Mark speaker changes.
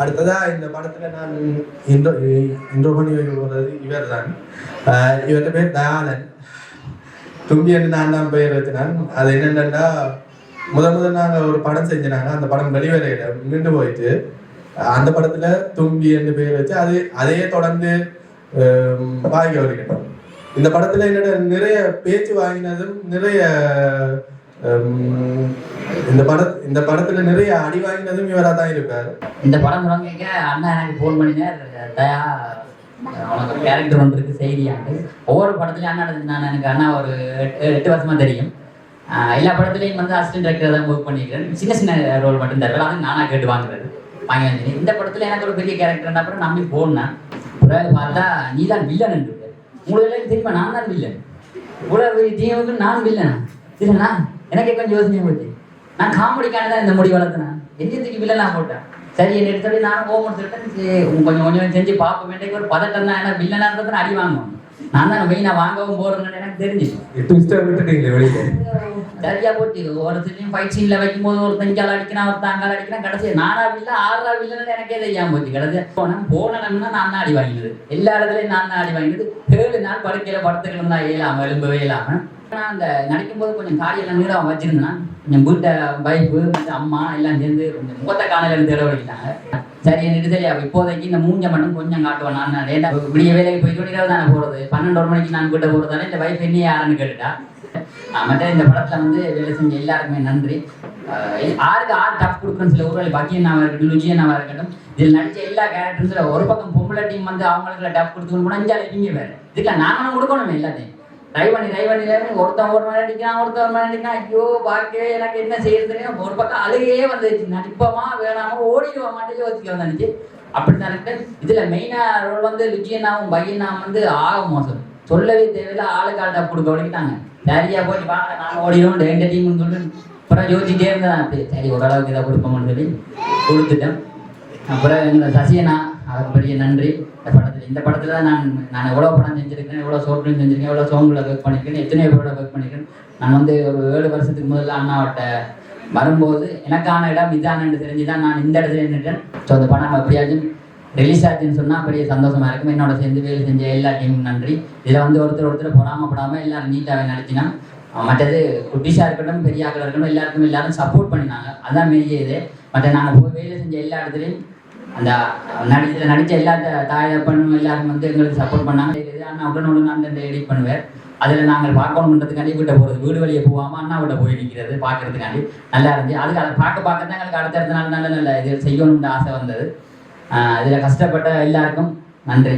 Speaker 1: அடுத்ததா இந்த படத்துல நான் இன்ட்ரோ இன்ட்ரோ பண்ணி வைக்க போறது இவர் தான் இவர்கிட்ட பேர் தயாளன். தும்பி என்று நான் தான் பெயர் வச்சினான் அது என்னென்னா முதல் முதல் நாங்கள் ஒரு படம் செஞ்சினாங்க. அந்த படம் வெளிவரையில நின்று போயிட்டு அந்த படத்துல தும்பி என்று பெயர் வச்சு அது அதையே தொடர்ந்து வாங்கி வருகின்றோம். இந்த படத்துல என்னோட நிறைய பேச்சு வாங்கினதும் நிறைய Um, இந்த பட இந்த படத்துல நிறைய அடி வாங்கினதும் இவரா தான் இருப்பாரு.
Speaker 2: இந்த படம் தொடங்க அண்ணா எனக்கு ஃபோன் பண்ணினார் தயா உனக்கு கேரக்டர் வந்திருக்கு செய்தியாண்டு ஒவ்வொரு படத்துலையும் அண்ணா நான் எனக்கு அண்ணா ஒரு எட்டு எட்டு வருஷமா தெரியும். எல்லா படத்துலையும் வந்து அசிஸ்டன்ட் டேரக்டர் தான் ஒர்க் பண்ணிக்கிறேன் சின்ன சின்ன ரோல் மட்டும் தருவேன் அது நானா கேட்டு வாங்குறது. வாங்கி வந்து இந்த படத்துல எனக்கு ஒரு பெரிய கேரக்டர் அப்புறம் நம்பி போனேன் பிறகு பார்த்தா நீ தான் வில்லன் உங்களுக்கு எல்லாம் தெரியுமா? நான் தான் வில்லன் இவ்வளவு டீமுக்கு நான் வில்லன் இல்லைண்ணா எனக்கு கொஞ்சம் யோசனை போச்சு நான் காமெடிக்கான தான் இந்த முடி வளர்த்தினேன் எந்திரத்துக்கு வில்லனா போட்டேன். சரி என்ன எடுத்தோடய நானும் கோபம் எடுத்துட்டேன் கொஞ்சம் கொஞ்சம் செஞ்சு பார்ப்போம். வேண்டிய ஒரு பதட்டம் தான். ஏன்னா வில்லனா இருந்தது அடி வாங்குவோம் நான் தான் மெயினாக வாங்கவும் போறேன்னு எனக்கு
Speaker 3: தெரிஞ்சு விட்டுட்டீங்களே வெளியே
Speaker 2: சரியா போச்சு ஒருத்தரையும் ஃபைட் சீன்ல வைக்கும்போது ஒருத்தன் இங்கால அடிக்கிறான் ஒருத்தன் அங்கால அடிக்கிறான் கடைசி நானா வில்ல ஆறா வில்லன்னு எனக்கே தெரியாம போச்சு கடைசி போனேன் போனேன்னா நான் தான் அடி வாங்கினது எல்லா இடத்துலயும் நான் தான் அடி வாங்கினது ஏழு நாள் படுக்கையில படுத்துக்கணும் தான் இயலாம எலும்பவே இல்லாம ஆனா அந்த நடிக்கும்போது கொஞ்சம் காரியெல்லாம் நீளம் வச்சிருந்தேன் கொஞ்சம் வீட்டை வைஃபு அம்மா எல்லாம் சேர்ந்து கொஞ்சம் முகத்தை காணல தேட வடிக்கிட்டாங்க சரி எனக்கு தெரியா இப்போதைக்கு இந்த மூஞ்ச மட்டும் கொஞ்சம் காட்டுவேன் நான் ஏன்னா விடிய வேலைக்கு போய் இரவு தானே போறது? பன்னெண்டு ஒரு மணிக்கு நான் வீட்டை போறதானே இந்த வைஃப் என்ன யாருன்னு கேட்டுட்டா? மற்ற இந்த படத்துல வந்து வேலை செஞ்ச எல்லாருக்குமே நன்றி. ஆறுக்கு ஆறு டப் கொடுக்குறேன்னு சில ஊரில் பக்கியனாவா இருக்கட்டும் லுஜியனாவா இருக்கட்டும் இதில் நடிச்ச எல்லா கேரக்டர்ஸில் ஒரு பக்கம் பொம்பளை டீம் வந்து அவங்களுக்கு டப் கொடுத்துக்கணும் கூட அஞ்சாறு இங்கே வேறு. இதுக்கு நாங்களும் கொடுக்கணும் எல்லாத்தையும். ட்ரை பண்ணி ட்ரை பண்ணி பண்ணி ஒருத்தன் ஒரு மணி அடிக்கிறான் ஒருத்தன் ஒரு மணி அடிக்கிறான். ஐயோ பார்க்கவே எனக்கு என்ன செய்யறதுன்னு ஒரு பக்கம் அழுகையே வந்துச்சு நடிப்போமா வேணாமா ஓடிடுவா மாட்டே யோசிக்க வந்துச்சு அப்படி தான் இருக்கு இதுல மெயினா ரோல் வந்து லுஜியனாவும் பையனாவும் வந்து ஆக மோசம். சொல்லவே தேவையில்ல. ஆளுக்காட்ட கொடுக்க வலிக்கிட்டாங்க. சரியா போய் வாங்க நான் ஓடிடும் எங்க டீம்னு சொல்லிட்டு. அப்புறம் யோசிச்சுட்டே இருந்தேன். சரி ஓரளவுக்கு இதை கொடுப்போம்னு சொல்லி கொடுத்துட்டேன். அப்புறம் எங்களை சசியனா அவருக்கு பெரிய நன்றி. இந்த படத்தில் இந்த படத்தில் தான் நான் நான் எவ்வளோ படம் செஞ்சுருக்கேன் எவ்வளோ ஷோர்ட் செஞ்சுருக்கேன் செஞ்சிருக்கேன் எவ்வளோ சோங்கில் ஒர்க் பண்ணியிருக்கேன் எத்தனையோ பேரோட ஒர்க் பண்ணியிருக்கேன் நான் வந்து ஒரு ஏழு வருஷத்துக்கு முதல்ல அண்ணாவட்ட வரும்போது எனக்கான இடம் இதானு தெரிஞ்சு தான் நான் இந்த இடத்துல நின்றுட்டேன். ஸோ அந்த படம் எப்படியாச்சும் ரிலீஸ் ஆச்சுன்னு சொன்னால் பெரிய சந்தோஷமாக இருக்கும். என்னோட சேர்ந்து வேலை செஞ்ச எல்லா டீமும் நன்றி. இதில் வந்து ஒருத்தர் ஒருத்தர் பொறாமப்படாமல் எல்லாரும் நீட்டாகவே நடத்தினா மற்றது குட்டிஸாக இருக்கட்டும் பெரிய ஆக்கள் இருக்கட்டும் எல்லாருக்கும் எல்லாரும் சப்போர்ட் பண்ணினாங்க. அதான் மெரிய இது மற்ற நாங்கள் போய் வேலை செஞ்ச எல்லா இடத்துலையும் அந்த நடிச்ச நடித்த எல்லா தாயப்பனும் எல்லாரும் வந்து எங்களுக்கு சப்போர்ட் பண்ணாங்க. இது அண்ணா உடனே உடனே இந்த எடிட் பண்ணுவேன். அதில் நாங்கள் பார்க்கணுன்றதுக்காண்டி வீட்டை போகிறது வீடு வழியை போகாமல் அண்ணா விட்ட போய் நிற்கிறது பார்க்கறதுக்காண்டி நல்லா இருந்துச்சு. அதுக்கு அதை பார்க்க பார்க்க தான் எங்களுக்கு அடுத்தடுத்த நாள் நல்ல நல்ல இது செய்யணும்னு ஆசை வந்தது. இதில் கஷ்டப்பட்ட எல்லாருக்கும் நன்றி.